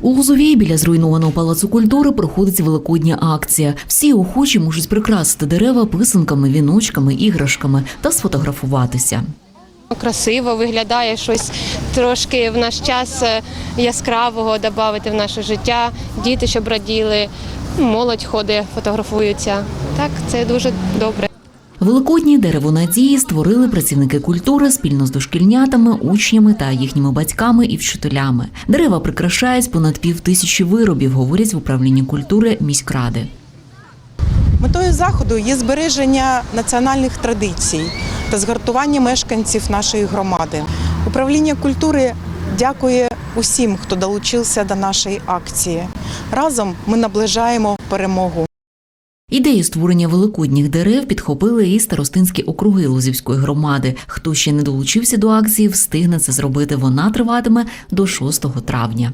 У Лозовій біля зруйнованого палацу культури проходить великодня акція. Всі охочі можуть прикрасити дерева писанками, віночками, іграшками та сфотографуватися. Красиво виглядає щось трошки в наш час е, яскравого додати в наше життя. Діти, щоб раділи, молодь ходить, фотографуються. Так, це дуже добре. Великодні дерево надії створили працівники культури спільно з дошкільнятами, учнями та їхніми батьками і вчителями. Дерева прикрашають понад пів тисячі виробів, говорять в управлінні культури міськради. Метою заходу є збереження національних традицій та згартування мешканців нашої громади. Управління культури дякує усім, хто долучився до нашої акції. Разом ми наближаємо перемогу. Ідею створення великодніх дерев підхопили і старостинські округи Лузівської громади. Хто ще не долучився до акції, встигне це зробити. Вона триватиме до 6 травня.